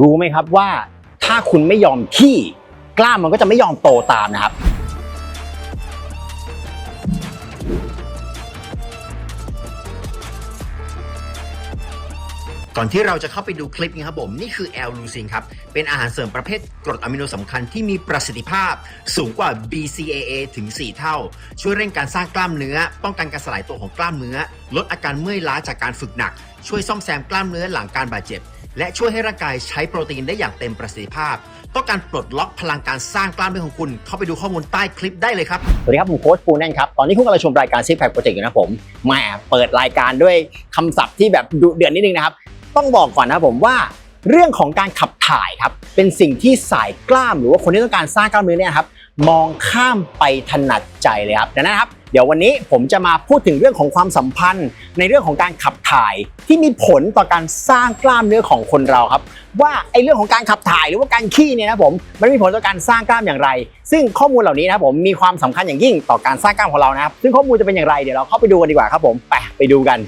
รู้ไหมครับว่าถ้าคุณไม่ยอมขี้กล้ามมันก็จะไม่ยอมโตตามนะครับ ก่อนที่เราจะเข้าไปดูคลิปนี้ครับผม นี่คือแอลลูซินครับ เป็นอาหารเสริมประเภทกรดอะมิโนสำคัญที่มีประสิทธิภาพสูงกว่า BCAA ถึง 4 เท่า ช่วยเร่งการสร้างกล้ามเนื้อ ป้องกันการสลายตัวของกล้ามเนื้อ ลดอาการเมื่อยล้าจากการฝึกหนัก ช่วยซ่อมแซมกล้ามเนื้อหลังการบาดเจ็บ และช่วยให้ร่างกายใช้โปรตีนได้อย่างเต็มประสิทธิภาพ ต้องการปลดล็อกพลังการสร้างกล้ามเนื้อของคุณ เข้าไปดูข้อมูลใต้คลิปได้เลยครับ สวัสดีครับ ผมโค้ชปูแน่นครับ ตอนนี้คุณกำลังชมรายการซิกแพคโปรเจกต์อยู่นะผมมาเปิดรายการด้วยคำศัพท์ที่แบบดุเดือดนิดนึงนะครับ ต้องบอกก่อนนะผมว่าเรื่องของการขับถ่ายครับ เป็นสิ่งที่สายกล้ามหรือว่าคนที่ต้องการสร้างกล้ามเนื้อเนี่ยครับ มองข้ามไปถนัดใจเลยครับดังนั้นครับ เดี๋ยววันนี้ผมจะมาพูดถึงเรื่องของความสัมพันธ์ ในเรื่องของการขับถ่ายที่มีผลต่อการสร้างกล้ามเนื้อของคนเราครับ ว่าไอ้เรื่องของการขับถ่ายหรือว่าการขี้เนี่ยนะผมมันมีผลต่อการสร้างกล้ามอย่างไร ซึ่งข้อมูลเหล่านี้นะผมมีความสำคัญอย่างยิ่งต่อการสร้างกล้ามของเรานะครับซึ่งข้อมูลจะเป็นอย่างไรเดี๋ยวเราเข้าไปดูกันดีกว่าครับผมไปไปดูกัน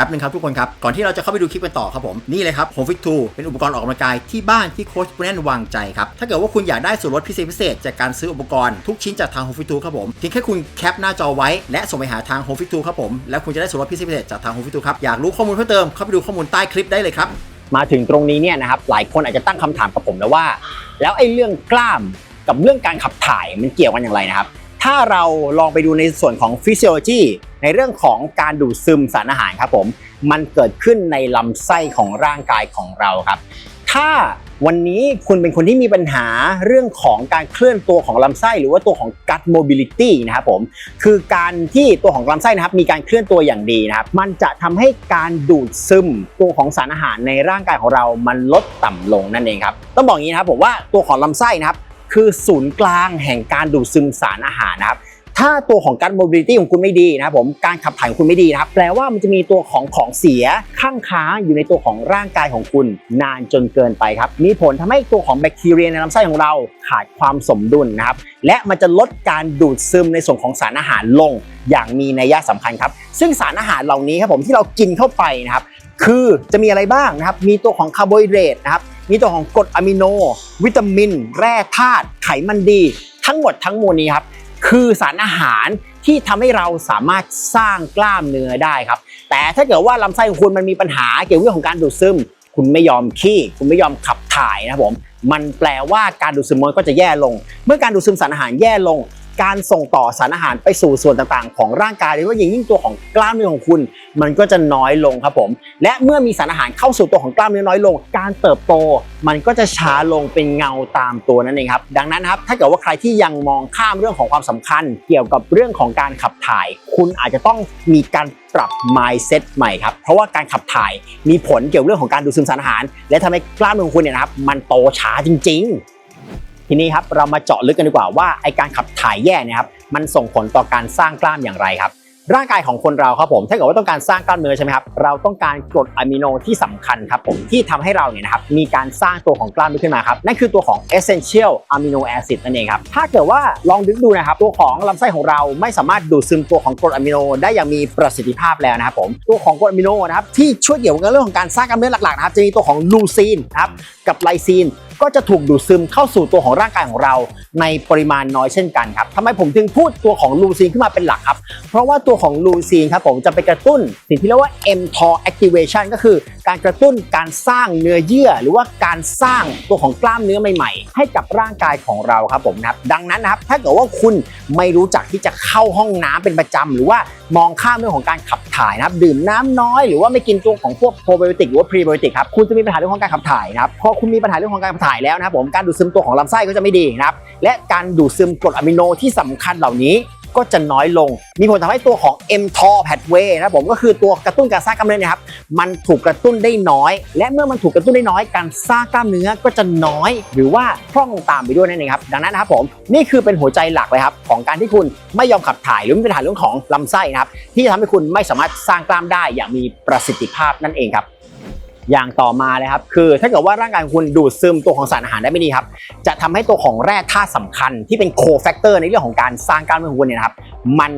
ป๊บนึงครับทุกคนครับ ก่อนที่เราจะเข้าไปดูคลิปกันต่อครับผมนี่เลยครับ Home Fit 2เป็นอุปกรณ์ออกกำลังกายที่บ้านที่โค้ชปุ้นแน่นวางใจครับ ถ้าเกิดว่าคุณอยากได้ส่วนลดพิเศษพิเศษจากการซื้ออุปกรณ์ทุกชิ้นจากทาง Home Fit 2ครับผมเพียงแค่คุณแคปหน้าจอไว้ และส่งไปหาทาง Home Fit 2ครับผมแล้วคุณจะได้ส่วนลดพิเศษพิเศษจากทาง Home Fit 2ครับอยากรู้ข้อมูลเพิ่มเติมเข้าไปดูข้อมูลใต้คลิปได้เลยครับมาถึงตรงนี้เนี่ยนะครับหลายคนอาจจะตั้งคำถามกับผมแล้วว่า แล้วไอ้เรื่องกล้ามกับเรื่องการขับถ่ายมันเกี่ยวกันอย่างไรนะครับ ถ้าเราลองไปดูในส่วนของฟิสิโอโลจีในเรื่องของการดูดซึมสารอาหารครับผม มันเกิดขึ้นในลำไส้ของร่างกายของเราครับ ถ้าวันนี้คุณเป็นคนที่มีปัญหาเรื่องของการเคลื่อนตัวของลำไส้หรือว่าตัวของ gut mobility นะครับผม คือการที่ตัวของลำไส้นะครับมีการเคลื่อนตัวอย่างดีนะครับ มันจะทำให้การดูดซึมตัวของสารอาหารในร่างกายของเรา มันลดต่ำลงนั่นเองครับ ต้องบอกอย่างนี้นะครับผมว่าตัวของลำไส้นะครับ คือศูนย์กลางแห่งการดูดซึมสารอาหารนะครับถ้าตัวของการ mobility ของคุณไม่ดีนะครับผมการขับถ่ายของคุณไม่ดีนะครับแปลว่ามันจะมีตัวของของเสียข้างค้างอยู่ในตัวของร่างกายของคุณนานจนเกินไปครับมีผลทำให้ตัวของแบคทีเรียในลำไส้ของเราขาดความสมดุลนะครับและมันจะลดการดูดซึมในส่วนของสารอาหารลงอย่างมีนัยสำคัญครับซึ่งสารอาหารเหล่านี้ครับผมที่เรากินเข้าไปนะครับคือจะมีอะไรบ้างนะครับมีตัวของคาร์โบไฮเดรตนะครับ มีตัวของกรดอะมิโน วิตามิน แร่ธาตุไขมันดี ทั้งหมดทั้งมวลนี้ครับ คือสารอาหารที่ทำให้เราสามารถสร้างกล้ามเนื้อได้ครับ แต่ถ้าเกิดว่าลำไส้ของคุณมันมีปัญหาเกี่ยวกับเรื่องของการดูดซึม คุณไม่ยอมขี้ คุณไม่ยอมขับถ่ายนะผม มันแปลว่าการดูดซึมมันก็จะแย่ลง เมื่อการดูดซึมสารอาหารแย่ลง การส่งต่อสารอาหารไปสู่ส่วนต่างๆ ของร่างกายโดยเฉพาะอย่างยิ่งตัวของกล้ามเนื้อของคุณ มันก็จะน้อยลงครับผม และเมื่อมีสารอาหารเข้าสู่ตัวของกล้ามเนื้อน้อยลง การเติบโต มันก็จะช้าลงเป็นเงาตามตัวนั่นเองครับ ดังนั้นครับถ้าเกิดว่าใครที่ยังมองข้ามเรื่องของความสำคัญ เกี่ยวกับเรื่องของการขับถ่าย คุณอาจจะต้องมีการปรับ mindset ใหม่ครับ เพราะว่าการขับถ่ายมีผลเกี่ยวกับเรื่องของการดูดซึมสารอาหาร และทำให้กล้ามเนื้อของคุณเนี่ยนะครับมันโตช้าจริง ๆ ทีนี้ครับเรามาเจาะลึกกันดีกว่าว่าไอการขับถ่ายแย่เนะครับมันส่งผลต่อการสร้างกล้ามอย่างไรครับร่างกายของคนเราครับผมถ้าเกิดว่าต้องการสร้างกล้ามเนื้อใช่ไหมครับเราต้องการกรดอะมิโนที่สำคัญครับผมที่ทำให้เราเนี่ยนะครับมีการสร้างตัวของกล้ามเนื้อขึ้นมาครับนั่นคือตัวของ essential amino acid นั่นเองครับถ้าเกิดว่าลองดึกดูนะครับตัวของลำไส้ของเราไม่สามารถดูดซึมตัวของกรดอะมิโนได้อย่างมีประสิทธิภาพแล้วนะครับผมตัวของกรดอะมิโนนะครับที่ช่วยเกี่ยวกับเรื่องของการสร้างกล้ามเนื้อหลักๆนะครับจะมีตัวของลูซีนครับกับไลซีน ก็จะถูกดูดซึมเข้าสู่ตัวของร่างกายของเรา ในปริมาณน้อยเช่นกันครับทำไมผมถึงพูดตัวของลูซีนขึ้นมาเป็นหลักครับ เพราะว่าตัวของลูซีนครับผมจะไปกระตุ้นสิ่งที่เรียกว่า mTOR activation ก็คือการกระตุ้นการสร้างเนื้อเยื่อ หรือว่าการสร้างตัวของกล้ามเนื้อใหม่ๆ ให้กับร่างกายของเราครับผมนะครับดังนั้นนะครับถ้าเกิดว่าคุณไม่รู้จักที่จะเข้าห้องน้ำเป็นประจำหรือว่ามองข้ามเรื่องของการขับถ่ายนะครับ ดื่มน้ำน้อย หรือว่าไม่กินตัวของพวกโปรไบโอติกหรือว่าพรีไบโอติกครับคุณจะมีปัญหาเรื่องของการขับถ่ายนะครับพอคุณมีปัญหาเรื่องของการขับถ่ายแล้วนะครับผมการดูดซึมตัวของลำไส้ก็จะไม่ดีนะครับและการดูดซึมกรดอะมิโนที่สำคัญเหล่านี้ ก็จะน้อยลง มีผลทำให้ตัวของ mTOR pathway นะครับผมก็คือตัวกระตุ้นการสร้างกล้ามเนื้อนยครับมันถูกกระตุ้นได้น้อย และเมื่อมันถูกกระตุ้นได้น้อยการสร้างกล้ามเนื้อก็จะน้อย หรือว่าพร่องตามไปด้วยนั่นเองครับดังนั้นนะครับผมนี่คือเป็นหัวใจหลักเลยครับของการที่คุณไม่ยอมขับถ่ายหรือมีปัญหาเรื่องของลำไส้นะครับที่จะทำให้คุณไม่สามารถสร้างกล้ามได้อย่างมีประสิทธิภาพนั่นเองครับ อย่างต่อมาเลยครับคือถ้าเกิดว่าร่างกายคุณดูดซึมตัวของสารอาหารได้ไม่ดีครับ จะทำให้ตัวของแร่ธาตุสำคัญที่เป็นโคแฟกเตอร์ในเรื่องของการสร้างกล้ามเนื้อของคุณเนี่ยนะครับมัน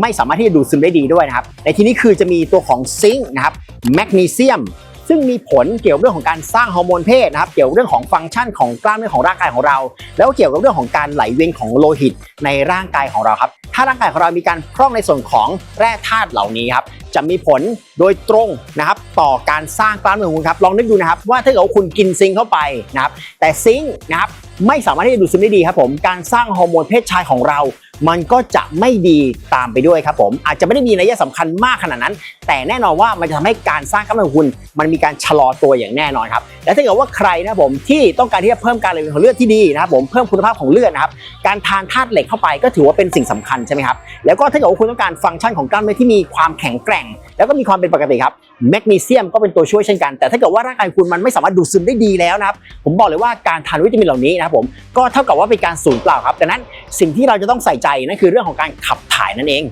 ไม่สามารถที่จะดูดซึมได้ดีด้วยนะครับในที่นี้คือจะมีตัวของซิงค์นะครับแมกนีเซียม ซึ่งมีผลเกี่ยวกับเรื่องของการสร้างฮอร์โมนเพศนะครับ เกี่ยวกับเรื่องของฟังก์ชันของกล้ามเนื้อของร่างกายของเรา แล้วก็เกี่ยวกับเรื่องของการไหลเวียนของโลหิตในร่างกายของเราครับ ถ้าร่างกายของเรามีการพร่องในส่วนของแร่ธาตุเหล่านี้ครับจะมีผลโดยตรงนะครับต่อการสร้างกล้ามเนื้อของคุณครับลองนึกดูนะครับว่าถ้าเกิดว่าคุณกินซิงเข้าไปนะครับแต่ซิงนะครับไม่สามารถที่จะดูดซึมได้ดีครับผมการสร้างฮอร์โมนเพศชายของเรา มันก็จะไม่ดีตามไปด้วยครับผมอาจจะไม่ได้มีนัยสำคัญมากขนาดนั้น แต่แน่นอนว่ามันจะทำให้การสร้างกำล้ามเนื้อของคุณมันมีการชะลอตัวอย่างแน่นอนครับและถ้าเกิดว่าใครนะผมที่ต้องการที่จะเพิ่มการไหลเวียนของเลือดที่ดีนะครับผมเพิ่มคุณภาพของเลือดนะครับการทานธาตุเหล็กเข้าไปก็ถือว่าเป็นสิ่งสำคัญใช่ไหมครับแล้วก็ถ้าเกิดว่าคุณต้องการฟังก์ชันของกล้ามเนื้อที่มีความแข็งแกร่ง แล้วก็มีความเป็นปกติครับแมกนีเซียมก็เป็นตัวช่วยเช่นกัน แต่ถ้าเกิดว่าร่างกายคุณมันไม่สามารถดูดซึมได้ดีแล้วนะครับ ผมบอกเลยว่าการทานวิตามินเหล่านี้นะครับผมก็เท่ากับว่าเป็นการสูญเปล่าครับดังนั้นสิ่งที่เราจะต้องใส่ใจนั่นคือเรื่องของการขับถ่ายนั่นเอง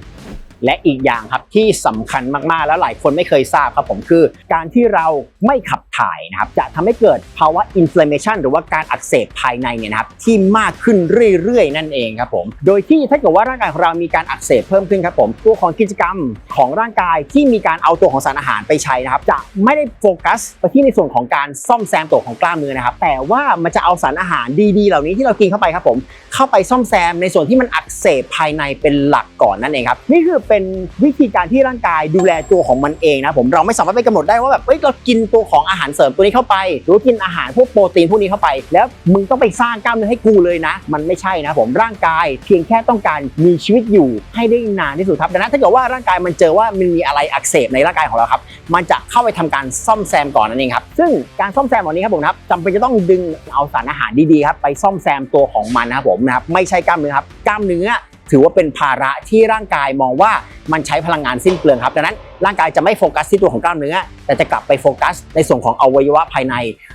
และอีกอย่างครับที่สำคัญมากๆ แล้วหลายคนไม่เคยทราบครับผมคือ การที่เราไม่ขับถ่ายนะครับจะทำให้เกิดภาวะ inflammation หรือว่าการอักเสบภายในเนี่ยนะครับที่มากขึ้นเรื่อยๆ นั่นเองครับผมโดยที่ถ้าเกิดว่าร่างกายของเรามีการอักเสบเพิ่มขึ้นครับผมตัวของกิจกรรมของร่างกายที่มีการเอาตัวของสารอาหารไปใช้นะครับจะไม่ได้โฟกัสไปที่ในส่วนของการซ่อมแซมตัวของกล้ามเนื้อนะครับแต่ว่ามันจะเอาสารอาหารดีๆ เหล่านี้ที่เรากินเข้าไปครับผมเข้าไปซ่อมแซมในส่วนที่มันอักเสบภายในเป็นหลักก่อนนั่นเองครับนี่คือเป็นวิธีการที่ร่างกายดูแลตัวของมันเองนะผมเราไม่สามารถไปกำหนดได้ว่าแบบเอ้ยเรากินตัวของอาหารเสริมตัวนี้เข้าไป หรือกินอาหารพวกโปรตีนพวกนี้เข้าไป แล้วมึงต้องไปสร้างกล้ามเนื้อให้กูเลยนะ มันไม่ใช่นะผมร่างกายเพียงแค่ต้องการมีชีวิตอยู่ให้ได้นานที่สุดครับดังนั้นถ้าเกิดว่าร่างกายมันเจอว่ามันมีอะไรอักเสบในร่างกายของเราครับมันจะเข้าไปทำการซ่อมแซมก่อนนั่นเองครับซึ่งการซ่อมแซมแบบนี้ครับผมครับจำเป็นจะต้องดึงเอาสารอาหารดีๆครับไปซ่อมแซมตัวของมันนะครับผมนะครับไม่ใช่กล้ามเนื้อครับกล้ามเนื้อ ถือว่าเป็นภาระที่ร่างกายมองว่ามันใช้พลังงานสิ้นเปลืองครับดังนั้นร่างกายจะไม่โฟกัสที่ตัวของกล้ามเนื้อ แต่จะกลับไปโฟกัสในส่วนของอวัยวะภายใน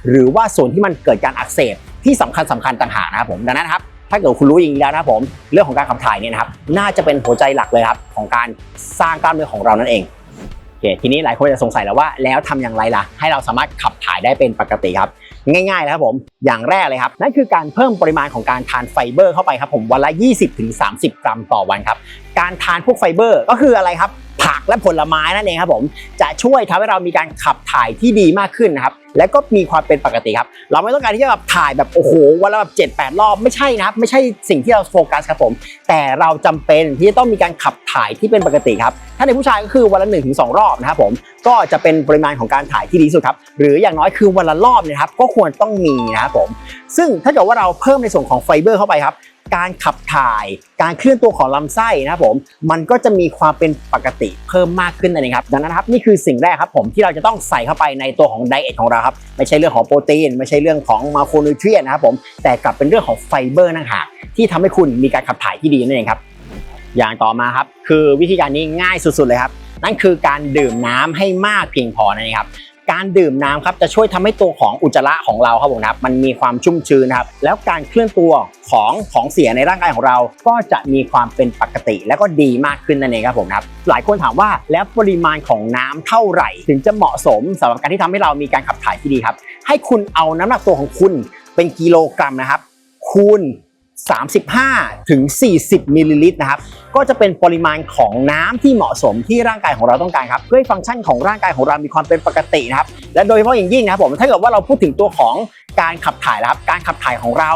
หรือว่าส่วนที่มันเกิดการอักเสบที่สำคัญสำคัญต่างหากนะครับผมดังนั้นครับถ้าเกิดคุณรู้อย่างนี้แล้วนะผมเรื่องของการขับถ่ายเนี่ยนะครับน่าจะเป็นหัวใจหลักเลยครับของการสร้างกล้ามเนื้อของเรานั่นเองโอเคทีนี้หลายคนจะสงสัยแล้วว่าแล้วทำอย่างไรล่ะ ให้เราสามารถขับถ่ายได้เป็นปกติครับ ง่ายๆแล้วครับผมอย่างแรกเลยครับนั่นคือการเพิ่มปริมาณของการทานไฟเบอร์เข้าไปครับผมวันละ 20-30 กรัมต่อวันครับการทานพวกไฟเบอร์ก็คืออะไรครับ และผลไม้นั่นเองครับผมจะช่วยทำให้เรามีการขับถ่ายที่ดีมากขึ้นนะครับและก็มีความเป็นปกติครับเราไม่ต้องการที่จะแบบถ่ายแบบโอ้โหวันละแบบเจ็ดแปดรอบไม่ใช่นะครับไม่ใช่สิ่งที่เราโฟกัสครับผม แต่เราจำเป็นที่จะต้องมีการขับถ่ายที่เป็นปกติครับถ้าในผู้ชายก็คือวันละ1นถึงสรอบนะครับผมก็จะเป็นปริมาณของการถ่ายที่ดีสุดครับหรืออย่างน้อยคือวันละรอบเนยนะครับก็ควรต้องมีนะครับผมซึ่งถ้าเกิดว่าเราเพิ่มในส่วนของไฟเบอร์เข้าไปครับ การขับถ่าย การเคลื่อนตัวของลำไส้นะครับผม มันก็จะมีความเป็นปกติเพิ่มมากขึ้นนั่นเองครับ ดังนั้นนะครับนี่คือสิ่งแรกครับผมที่เราจะต้องใส่เข้าไปในตัวของไดเอทของเราครับ ไม่ใช่เรื่องของโปรตีน ไม่ใช่เรื่องของมาโครนิวเทรียนนะครับผม แต่กลับเป็นเรื่องของไฟเบอร์นั่นหากที่ทำให้คุณมีการขับถ่ายที่ดีนั่นเองครับ อย่างต่อมาครับ คือวิธีการนี้ง่ายสุดๆเลยครับ นั่นคือการดื่มน้ำให้มากเพียงพอนั่นเองครับ การดื่มน้ำครับจะช่วยทำให้ตัวของอุจจาระของเราครับผมครับมันมีความชุ่มชื้นนะครับแล้วการเคลื่อนตัวของของเสียในร่างกายของเรา ก็จะมีความเป็นปกติและก็ดีมากขึ้นนั่นเองครับผมครับหลายคนถามว่าแล้วปริมาณของน้ำเท่าไหร่ ถึงจะเหมาะสมสำหรับการที่ทำให้เรามีการขับถ่ายที่ดีครับ ให้คุณเอาน้ำหนักตัวของคุณเป็นกิโลกรัมนะครับคูณ 35ถึง40มิลลิลิตรนะครับก็จะเป็นปริมาณของน้ำที่เหมาะสมที่ร่างกายของเราต้องการครับเพื่อให้ฟังก์ชันของร่างกายของเรามีความเป็นปกตินะครับและโดยเฉพาะอย่างยิ่งนะครับผมถ้าเกิดว่าเราพูดถึงตัวของการขับถ่ายนะครับการขับถ่ายของเรา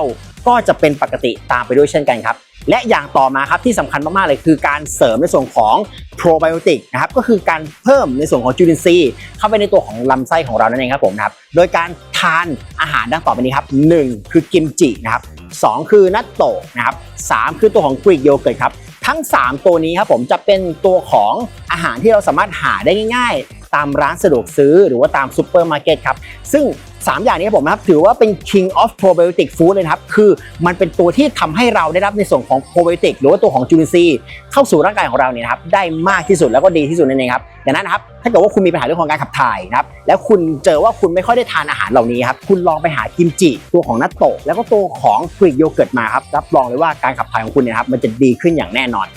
ก็จะเป็นปกติตามไปด้วยเช่นกันครับ และอย่างต่อมาครับที่สำคัญมากๆเลยคือการเสริมในส่วนของโปรไบโอติกนะครับก็คือการเพิ่มในส่วนของจุลินทรีย์เข้าไปในตัวของลำไส้ของเรานั่นเองครับผมนะครับโดยการทานอาหารดังต่อไปนี้ครับหนึ่งคือกิมจินะครับ2คือนัตโตะนะครับ3คือตัวของกรีกโยเกิร์ตครับทั้ง 3 ตัวนี้ครับผมจะเป็นตัวของอาหารที่เราสามารถหาได้ง่าย ตามร้านสะดวกซื้อหรือว่าตามซูเปอร์มาร์เก็ตครับ ซึ่ง 3 อย่างนี้ผมนะครับ ถือว่าเป็น king of probiotic food เลยครับ คือมันเป็นตัวที่ทำให้เราได้รับในส่วนของ probiotic หรือว่าตัวของจุลินทรีย์เข้าสู่ร่างกายของเราเนี่ยครับได้มากที่สุดแล้วก็ดีที่สุดนั่นเองครับดังนั้นนะครับถ้าเกิดว่าคุณมีปัญหาเรื่องของการขับถ่ายนะครับแล้วคุณเจอว่าคุณไม่ค่อยได้ทานอาหารเหล่านี้ครับคุณลองไปหากิมจิตัวของนัตโตะแล้วก็ตัวของกรีกโยเกิร์ตมาครับรับรองเลยว่าการขับถ่ายของคุณเนี่ยครับมันจะดีขึ้นอย่างแน่นอน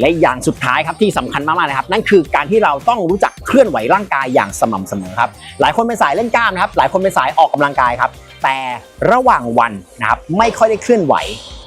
และอย่างสุดท้ายครับที่สำคัญมากๆเลยครับ นั่นคือการที่เราต้องรู้จักเคลื่อนไหวร่างกายอย่างสม่ำเสมอครับหลายคนเป็นสายเล่นกล้ามนะครับหลายคนเป็นสายออกกำลังกายครับแต่ระหว่างวันนะครับไม่ค่อยได้เคลื่อนไหว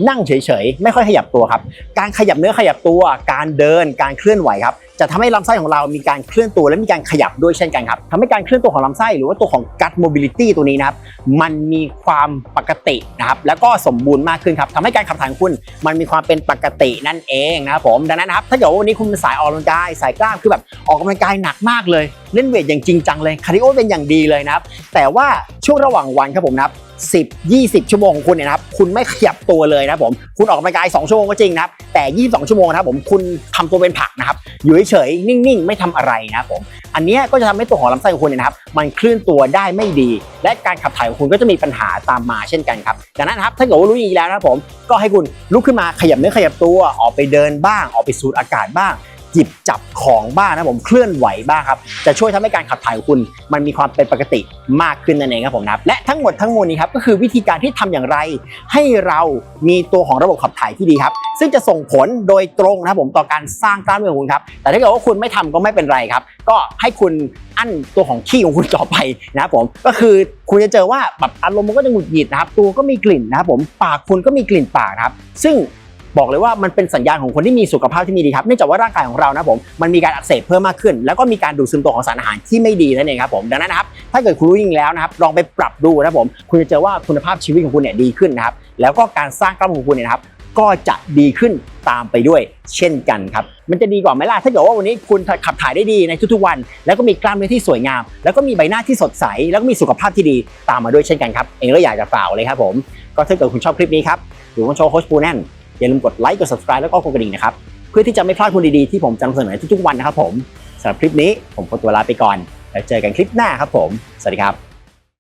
นั่งเฉยๆ ไม่ค่อยขยับตัวครับ การขยับเนื้อขยับตัว การเดินการเคลื่อนไหวครับ จะทำให้ลำไส้ของเรามีการเคลื่อนตัวและมีการขยับด้วยเช่นกันครับทำให้การเคลื่อนตัวของลำไส้หรือว่าตัวของ gut mobility ตัวนี้นะครับมันมีความปกตินะครับแล้วก็สมบูรณ์มากขึ้นครับทำให้การขับถ่ายของคุณ มันมีความเป็นปกตินั่นเองนะครับผมดังนั้นนะครับถ้าเกิดว่าวันนี้คุณเป็นสายออกกำลังกายสายกล้ามคือแบบออกกำลังกายหนักมากเลย เล่นเวทอย่างจริงจังเลยคาร์ดิโอเป็นอย่างดีเลยนะครับแต่ว่าช่วงระหว่างวันครับผมนะครับ 10 20 ชั่วโมงของคุณเนี่ยนะครับคุณไม่ขยับตัวเลยนะผมคุณออกกำลังกาย 2 ชั่วโมงก็จริงนะครับแต่ 22 ชั่วโมงนะครับผมคุณทำตัวเป็นผักนะครับอยู่เฉยๆนิ่งๆ ไม่ทำอะไรนะครับผมอันนี้ก็จะทำให้ตัวของลำไส้ของคุณเนี่ยนะครับมันเคลื่อนตัวได้ไม่ดี และการขับถ่ายของคุณก็จะมีปัญหาตามมาเช่นกันครับดังนั้นครับถ้าเกิดว่ารู้อย่างนี้แล้วนะครับผมก็ให้คุณลุกขึ้นมาขยับเนื้อขยับตัวออกไปเดินบ้าง ออกไปสูดอากาศบ้าง หยิบจับของบ้างนะผมเคลื่อนไหวบ้างครับจะช่วยทำให้การขับถ่ายของคุณ มันมีความเป็นปกติมากขึ้นนั่นเองครับผมนับและทั้งหมดทั้งมวลนี้ครับก็คือวิธีการที่ทำอย่างไร ให้เรามีตัวของระบบขับถ่ายที่ดีครับ ซึ่งจะส่งผลโดยตรงนะครับผมต่อการสร้างกล้ามเนื้อของคุณครับแต่ถ้าเกิดว่าคุณไม่ทำก็ไม่เป็นไรครับ ก็ให้คุณอั้นตัวของขี้ของคุณต่อไปนะครับผมก็คือคุณจะเจอว่าแบบอารมณ์มันก็จะหงุดหงิดนะครับตัวก็มีกลิ่นนะครับผมปากคุณก็มีกลิ่นปากครับซึ่ง บอกเลยว่ามันเป็นสัญญาณของคนที่มีสุขภาพที่มีดีครับเนื่องจากว่าร่างกายของเรานะผมมันมีการอักเสบเพิ่มมากขึ้น แล้วก็มีการดูดซึมตัวของสารอาหารที่ไม่ดีนั่นเองครับผมดังนั้นนะครับถ้าเกิดคุณรู้จริงแล้วนะครับลองไปปรับดูนะครับผมคุณจะเจอว่าคุณภาพชีวิตของคุณเนี่ยดีขึ้นนะครับแล้วก็การสร้างกล้ามของคุณเนี่ยนะครับก็จะดีขึ้นตามไปด้วยเช่นกันครับมันจะดีกว่าไหมล่ะถ้าเกิดว่าวันนี้คุณขับถ่ายได้ดีในทุกๆวัน แล้วก็มีกล้ามเนื้อที่สวยงาม แล้วก็มีใบหน้าที่สดใส แล้วก็มีสุขภาพที่ดีตามมาด้วยเช่นกันครับเองก็อยากจะฝากเลยครับผม ก็ถ้าเกิดคุณชอบคลิปนี้ครับหรือว่าโชว์โคชปูแน่น อย่าลืมกดไลค์กด subscribe แล้วก็กดกระดิ่งนะครับ เพื่อที่จะไม่พลาดคนดีๆที่ผมจะนำเสนอทุกๆวันนะครับผมสำหรับคลิปนี้ผมขอตัวลาไปก่อน แล้วเจอกันคลิปหน้าครับผม สวัสดีครับ